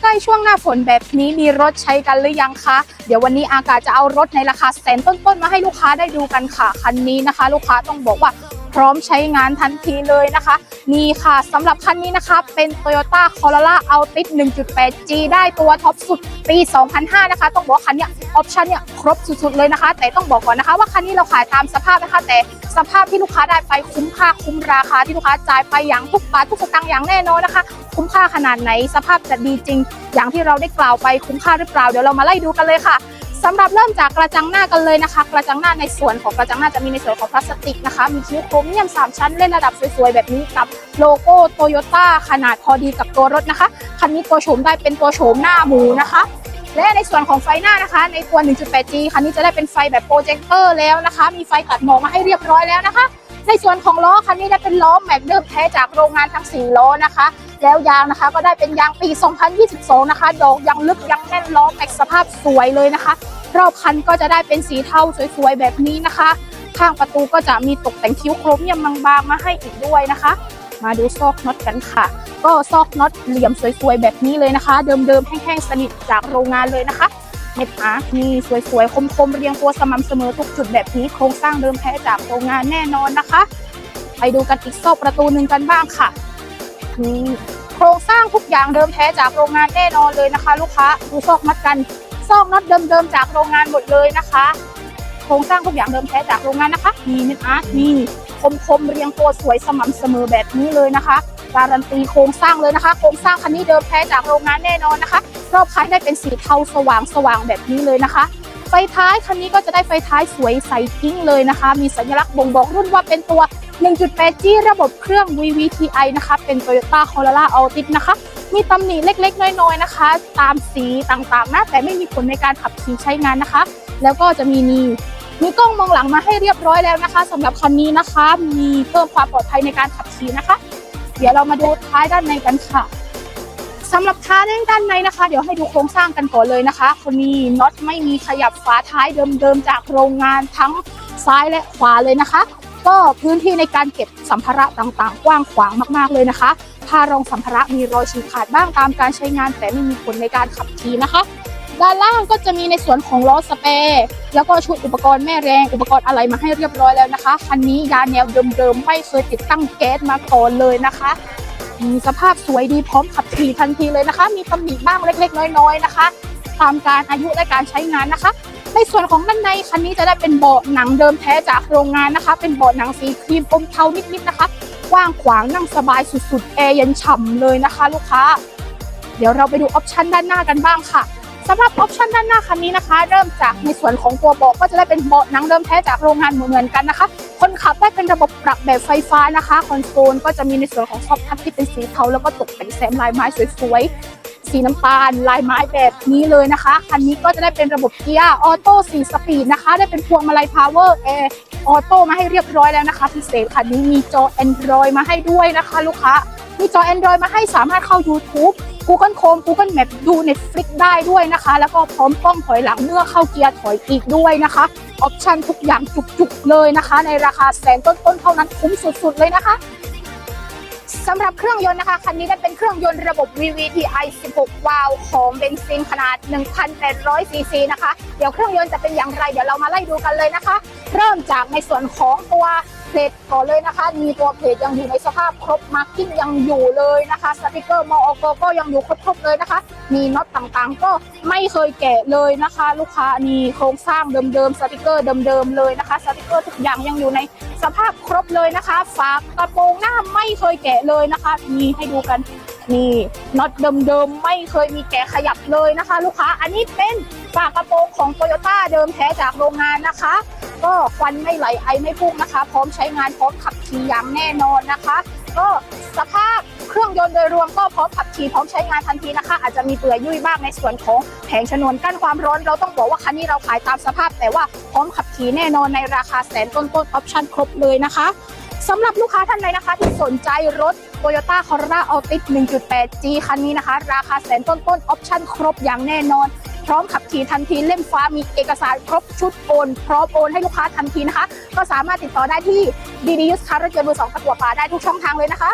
ใกล้ช่วงหน้าฝนแบบนี้มีรถใช้กันหรือยังคะ เดี๋ยววันนี้อากาศจะเอารถในราคาแสนต้นๆมาให้ลูกค้าได้ดูกันค่ะ คันนี้นะคะ ลูกค้าต้องบอกว่า พร้อมใช้งานทันทีเลยนะคะ นี่ค่ะสำหรับคันนี้นะคะ เป็น Toyota Corolla Altis 1.8G ได้ตัวท็อปสุดปี 2005 นะคะ ต้องบอกว่าคันเนี้ยออปชั่นเนี่ยครบสุดๆเลยนะคะ แต่ต้องบอกก่อนนะคะว่าคันนี้เราขายตามสภาพนะคะ แต่สภาพที่ลูกค้าได้ไปคุ้มค่าคุ้มราคาที่ลูกค้าจ่ายไปอย่างทุกบาททุกสตางค์อย่างแน่นอนนะคะ คุ้มค่าขนาดไหนสภาพจะดีจริง อย่างที่เราได้กล่าวไปคุ้มค่าหรือเปล่าเดี๋ยวเรามาไล่ดูกันเลยค่ะ สำหรับเริ่มจากกระจังหน้ากันเลยนะคะ กระจังหน้าในส่วนของกระจังหน้าจะมีในส่วนของพลาสติกนะคะ มีคิ้วโครเมียม 3 ชั้นเล่นระดับสวยๆแบบนี้กับโลโก้โตโยต้าขนาดพอดีกับตัวรถนะคะ คันนี้ตัวโฉมได้เป็นตัวโฉมหน้าหมูนะคะและในส่วนของไฟหน้านะคะ ในตัว 1.8G คันนี้จะได้เป็นไฟแบบโปรเจคเตอร์แล้วนะคะ มีไฟตัดหมอกมาให้เรียบร้อยแล้วนะคะ ในส่วนของล้อคันนี้ได้เป็นล้อแม็กเดิมแท้จากโรงงานทั้ง4ล้อนะคะ แล้วยางนะคะ ก็ได้เป็นยางปี 2022 นะคะ ดอกยังลึกยังแน่นล้อแม็กสภาพสวยเลยนะคะ รอบคันก็จะได้เป็นสีเทาสวยๆ แบบนี้นะคะ ข้างประตูก็จะมีตกแต่งคิ้วโครเมียมบางๆมาให้อีกด้วยนะคะ มาดูซอกน็อตกันค่ะ ก็ซอกน็อตเหลี่ยมสวยๆ แบบนี้เลยนะคะ เดิมๆ แห้งๆ สนิทจากโรงงานเลยนะคะเม็ดอาร์คนี่สวยๆ คมๆ เรียงตัวสม่ำเสมอทุกจุดแบบนี้โครงสร้างเดิมแท้จากโรงงานแน่นอนนะคะ ไปดูกันอีกซอกประตูหนึ่งกันบ้างค่ะนี่ ครงสร้างทุกอย่างเดิมแท้จากโรงงานแน่นอนเลยนะคะ ลูกค้าดูซอกน็อตกันซอกน็อตเดิมๆจากโรงงานหมดเลยนะคะ โครงสร้างทุกอย่างเดิมแท้จากโรงงานนะคะมีเม็ดอาร์คนี่คมๆเรียงตัวสวยสม่ำเสมอแบบนี้เลยนะคะการันตีโครงสร้างเลยนะคะ โครงสร้างคันนี้เดิมแท้จากโรงงานแน่นอนนะคะ รอบคันได้เป็นสีเทาสว่างสว่างๆแบบนี้เลยนะคะ ฟท้ายคันนี้ก็จะได้ไฟท้ายสวยใสกิ้งเลยนะคะ มีสัญลักษณ์บ่งบอกรุ่นว่าเป็นตัว 1.8G ระบบเครื่อง VVTi นะคะ เป็น Toyota Corolla Altis นะคะ มีตำหนิเล็กๆ น้อยๆ นะคะ ตามสีต่างๆ นะ แต่ไม่มีผลในการขับขี่ใช้งานนะคะ แล้วก็จะมีนี่มีกล้องมองหลังมาให้เรียบร้อยแล้วนะคะสำหรับคันนี้นะคะ มีเพิ่มความปลอดภัยในการขับขี่นะคะ เดี๋ยวเรามาดูท้ายด้านในกันค่ะ สำหรับท้ายด้านในนะคะ เดี๋ยวให้ดูโครงสร้างกันก่อนเลยนะคะ คนนี้น็อตไม่มีขยับฝาท้ายเดิมๆจากโรงงานทั้งซ้ายและขวาเลยนะคะ ก็พื้นที่ในการเก็บสัมภาระต่างๆ กว้างขวางมากๆเลยนะคะผ้ารองสัมภาระมีรอยฉีกขาดบ้างตามการใช้งาน แต่ไม่มีผลในการขับขี่นะคะ ด้านล่างก็จะมีในส่วนของล้อสเปรย์แล้วก็ชุดอุปกรณ์แม่แรงอุปกรณ์อะไรมาให้เรียบร้อยแล้วนะคะคันนี้ยาแนวเดิมๆไม่เคยติดตั้งแก๊สมาก่อนเลยนะคะ มีสภาพสวยดีพร้อมขับขี่ทันทีเลยนะคะ มีตำหนิบ้างเล็ก ๆ น้อยๆนะคะตามการอายุและการใช้งานนะคะ ในส่วนของด้านในคันนี้จะได้เป็นเบาะหนังเดิมแท้จากโรงงานนะคะ เป็นเบาะหนังสีครีมอมเทานิดๆนะคะกว้างขวางนั่งสบายสุดๆแอร์เย็นฉ่ำเลยนะคะ ลูกค้า เดี๋ยวเราไปดูออปชันด้านหน้ากันบ้างค่ะ สำหรับออปชันด้านหน้าคันนี้นะคะ เริ่มจากในส่วนของตัวเบาะก็จะได้เป็นเบาะหนังเดิมแท้จากโรงงานเหมือนกันนะคะ คนขับได้เป็นระบบปรับแบบไฟฟ้านะคะคอนโซลก็จะมีในส่วนของซอฟทัชที่เป็นสีเทาแล้วก็ตกแต่งแซมลายไม้สวยๆสีน้ำตาล ลายไม้แบบนี้เลยนะคะคันนี้ก็จะได้เป็นระบบเกียร์ออโต้4สปีดนะคะ ได้เป็นพวงมาลัยพาวเวอร์แอร์ออโต้มาให้เรียบร้อยแล้วนะคะพิเศษคันนี้มีจอ Android มาให้ด้วยนะคะ ลูกค้ามีจอ Android มาให้สามารถเข้า YouTube Google Chrome Google Map ดู Netflix ได้ด้วยนะคะ แล้วก็พร้อมกล้องถอยหลังเมื่อเข้าเกียร์ถอยอีกด้วยนะคะออปชันทุกอย่างจุกๆเลยนะคะ ในราคาแสนต้นๆเท่านั้นคุ้มสุดๆเลยนะคะสำหรับเครื่องยนต์นะคะคันนี้ได้เป็นเครื่องยนต์ระบบ VVTi 16 วาล์วของเบนซินขนาด 1,800 ซีซีนะคะ เดี๋ยวเครื่องยนต์จะเป็นอย่างไร เดี๋ยวเรามาไล่ดูกันเลยนะคะ เริ่มจากในส่วนของตัว เพลทก่อนเลยนะคะ มีตัวเพลทยังอยู่ในสภาพครบมาร์กิ้งยังอยู่เลยนะคะสติกเกอร์มอกก็ยังอยู่ครบๆเลยนะคะ มีน็อตต่างๆ ก็ไม่เคยแกะเลยนะคะ ลูกค้านี่โครงสร้างเดิมๆสติกเกอร์เดิมๆเลยนะคะสติกเกอร์ทุกอย่างยังอยู่ในสภาพครบเลยนะคะฝากกระโปรงหน้าไม่เคยแกะเลยนะคะมีให้ดูกันนี่น็อตเดิมๆไม่เคยมีแกะขยับเลยนะคะ ลูกค้าอันนี้เป็นฝากระโปรงของโตโยต้าเดิมแท้จากโรงงานนะคะ ก็ควันไม่ไหลไอไม่พุ่งนะคะ พร้อมใช้งานพร้อมขับขี่อย่างแน่นอนนะคะ ก็สภาพเครื่องยนต์โดยรวมก็พร้อมขับขี่พร้อมใช้งานทันทีนะคะ อาจจะมีเปื่อยยุ่ยบ้างในส่วนของแผงชนวนกั้นความร้อน เราต้องบอกว่าคันนี้เราขายตามสภาพ แต่ว่าพร้อมขับขี่แน่นอนในราคาแสนต้นๆออปชั่นครบเลยนะคะสำหรับลูกค้าท่านใดนะคะ ที่สนใจรถ Toyota Corolla Altis 1.8G คันนี้นะคะ ราคาแสนต้นๆออปชั่นครบอย่างแน่นอน พร้อมขับขี่ทันทีเล่มฟ้ามีเอกสารครบชุดโอน พร้อมโอนให้ลูกค้าทันทีนะคะ ก็สามารถติดต่อได้ที่ดีดียุสคาร์รถยนต์มือสองตะกัวป่าได้ทุกช่องทางเลยนะคะ